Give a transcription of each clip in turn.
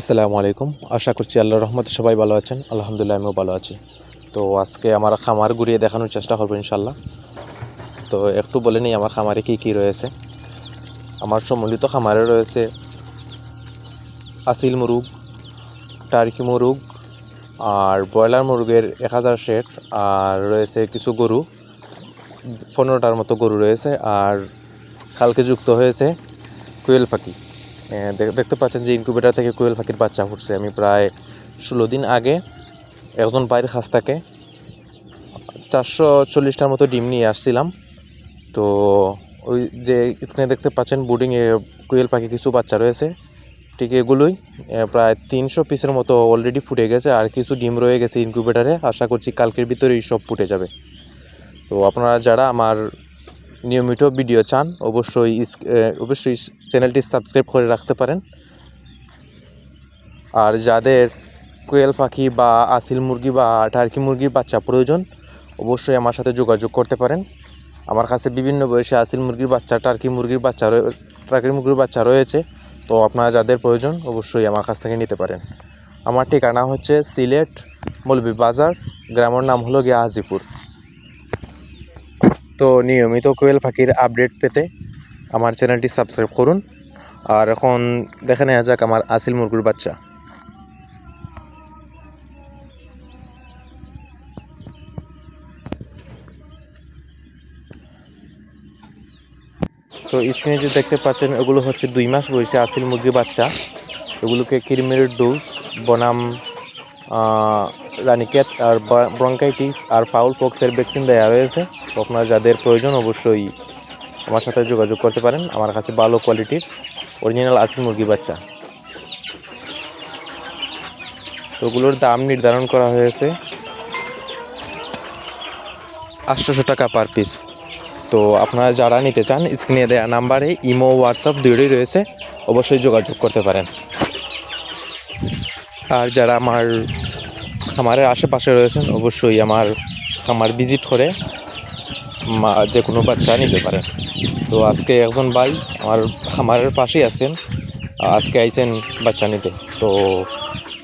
আসসালামু আলাইকুম। আশা করছি আল্লাহর রহমতে সবাই ভালো আছেন। আলহামদুলিল্লাহ, আমিও ভালো আছি। তো আজকে আমার খামার ঘুরিয়ে দেখানোর চেষ্টা করব ইনশাল্লাহ তো একটু বলে নিই আমার খামারে কী কী রয়েছে। আমার সম্মিলিত খামারে রয়েছে আসিল মুরুগ, টার্কি মুরুগ, আর ব্রয়লার মুরগের এক হাজার শেট আর রয়েছে কিছু গরু, পনেরোটার মতো গরু রয়েছে, আর কালকে যুক্ত হয়েছে কোয়েল পাখি। দেখতে পাচ্ছেন যে ইনকিউবেটার থেকে কোয়েল পাখির বাচ্চা ফুটছে। আমি প্রায় ষোলো দিন আগে একজন বাইরের খাস থেকে চারশো চল্লিশটার মতো ডিম নিয়ে আসছিলাম। তো ওই যে স্ক্রিনে দেখতে পাচ্ছেন বোর্ডিংয়ে কোয়েল পাখি কিছু বাচ্চা রয়েছে। ঠিক এগুলোই প্রায় তিনশো পিসের মতো অলরেডি ফুটে গেছে আর কিছু ডিম রয়ে গেছে ইনকিউবেটারে আশা করছি কালকের ভিতরেই সব ফুটে যাবে। তো আপনারা যারা আমার নিয়মিত ভিডিও চান, অবশ্যই অবশ্যই চ্যানেলটি সাবস্ক্রাইব করে রাখতে পারেন। আর যাদের কোয়েল পাখি বা আসিল মুরগি বা টার্কি মুরগির বাচ্চা প্রয়োজন, অবশ্যই আমার সাথে যোগাযোগ করতে পারেন। আমার কাছে বিভিন্ন বয়সে আসিল মুরগির বাচ্চা, টার্কি মুরগির বাচ্চা টার্কি মুরগির বাচ্চা রয়েছে, তো আপনারা যাদের প্রয়োজন, অবশ্যই আমার কাছ থেকে নিতে পারেন। আমার ঠিকানা হচ্ছে সিলেট মৌলভী বাজার গ্রামের নাম হলো গিয়া হাজিপুর। তো নিয়মিত কোয়েল পাখির আপডেট পেতে আমার চ্যানেলটি সাবস্ক্রাইব করুন। আর এখন দেখে নেওয়া যাক আমার আসিল মুরগুর বাচ্চা। তো স্ক্রিনে যে দেখতে পাচ্ছেন, এগুলো হচ্ছে দুই মাস বয়সে আসিল মুরগির বাচ্চা। এগুলোকে কিরমির ডোজ বনাম রানিকেত আর ব্রঙ্কাইটিস আর ফাউল ফক্সের ভ্যাকসিন দেওয়া রয়েছে। আপনারা যাদের প্রয়োজন অবশ্যই আমার সাথে যোগাযোগ করতে পারেন। আমার কাছে ভালো কোয়ালিটির, অরিজিনাল আসিল মুরগি বাচ্চা। তো ওগুলোর দাম নির্ধারণ করা হয়েছে আটশোশো টাকা পার পিস তো আপনারা যারা নিতে চান স্ক্রিনে দেওয়া নাম্বারে ইমো হোয়াটসঅ্যাপ দুটোই রয়েছে। অবশ্যই যোগাযোগ করতে পারেন। আর যারা আমার খামারের আশেপাশে রয়েছেন, অবশ্যই আমার খামার ভিজিট করে মা- যে কোনো বাচ্চা নিতে পারেন তো আজকে একজন ভাই আমার খামারের পাশেই আছেন, আজকে আইছেন বাচ্চা নিতে। তো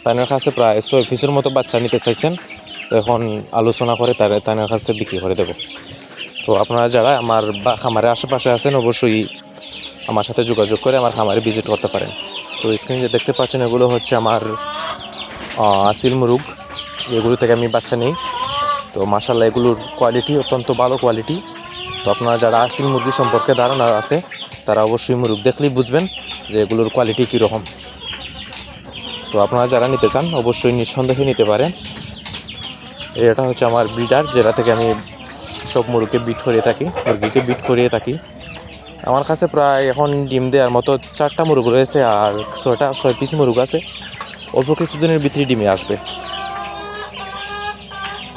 তাদের কাছে প্রায় ছয় পিসের মতো বাচ্চা নিতে চাইছেন। এখন আলোচনা করে তার তাদের কাছে বিক্রি করে দেবো। তো আপনারা যারা আমার বা খামারের আশেপাশে আছেন, অবশ্যই আমার সাথে যোগাযোগ করে আমার খামারে ভিজিট করতে পারেন। তো স্ক্রিনে যে দেখতে পাচ্ছেন এগুলো হচ্ছে আমার আসিল মুরুগ। এগুলো থেকে আমি বাচ্চা নিই। তো মাসাল্লাহ এগুলোর কোয়ালিটি অত্যন্ত ভালো কোয়ালিটি তো আপনারা যারা আসিল মুরগি সম্পর্কে ধারণা আছে, তারা অবশ্যই মুরগ দেখলেই বুঝবেন যে এগুলোর কোয়ালিটি কীরকম। তো আপনারা যারা নিতে চান, অবশ্যই নিঃসন্দেহে নিতে পারেন। এটা হচ্ছে আমার ব্রিডার যেটা থেকে আমি সব মুরগিকে বিট করিয়ে থাকি, মুরগিকে বিট করিয়ে থাকি। আমার কাছে প্রায় এখন ডিম দেওয়ার মতো চারটা মুরগ রয়েছে আর ছয়টা, ছয় পিস মুরগ আছে। অল্প কিছুদিনের ভিতরে ডিমে আসবে।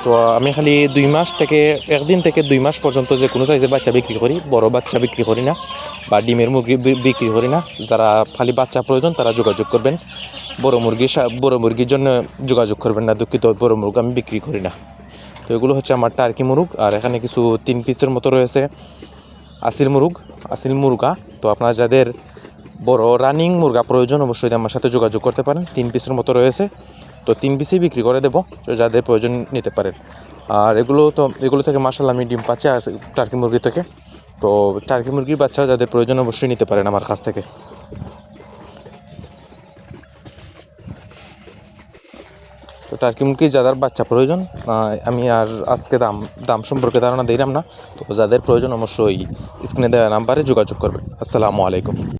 তো আমি খালি দুই মাস থেকে, একদিন থেকে দুই মাস পর্যন্ত যে কোনো সাইজের বাচ্চা বিক্রি করি, বড় বাচ্চা বিক্রি করি না বা ডিমের মুরগি বিক্রি করি না। যারা খালি বাচ্চা প্রয়োজন তারা যোগাযোগ করবেন। বড় মুরগি বড় মুরগির জন্য যোগাযোগ করবেন না, দুঃখিত, বড় মুরগ আমি বিক্রি করি না। তো এগুলো হচ্ছে আমার টার্কি মুরগ, আর এখানে কিছু তিন পিসের মতো রয়েছে আসিল মুরগ, আসিল মুরগা। তো আপনারা যাদের বড় রানিং মুরগা প্রয়োজন, অবশ্যই আমার সাথে যোগাযোগ করতে পারেন। তিন পিসের মতো রয়েছে। তো তিন পিসই বিক্রি করে দেবো যাদের প্রয়োজন নিতে পারেন। আর এগুলো তো, এগুলো থেকে মাসাল আমি ডিম পাচ্ছে আছে টার্কি মুরগি থেকে। তো টার্কি মুরগির বাচ্চা যাদের প্রয়োজন অবশ্যই নিতে পারেন আমার কাছ থেকে। তো টার্কি মুরগি যাদের বাচ্চা প্রয়োজন আমি আর আজকে দাম দাম সম্পর্কে ধারণা দিলাম না, তো যাদের প্রয়োজন অবশ্যই স্ক্রিনে দেওয়া নাম্বারে যোগাযোগ করবেন। আসসালামু আলাইকুম।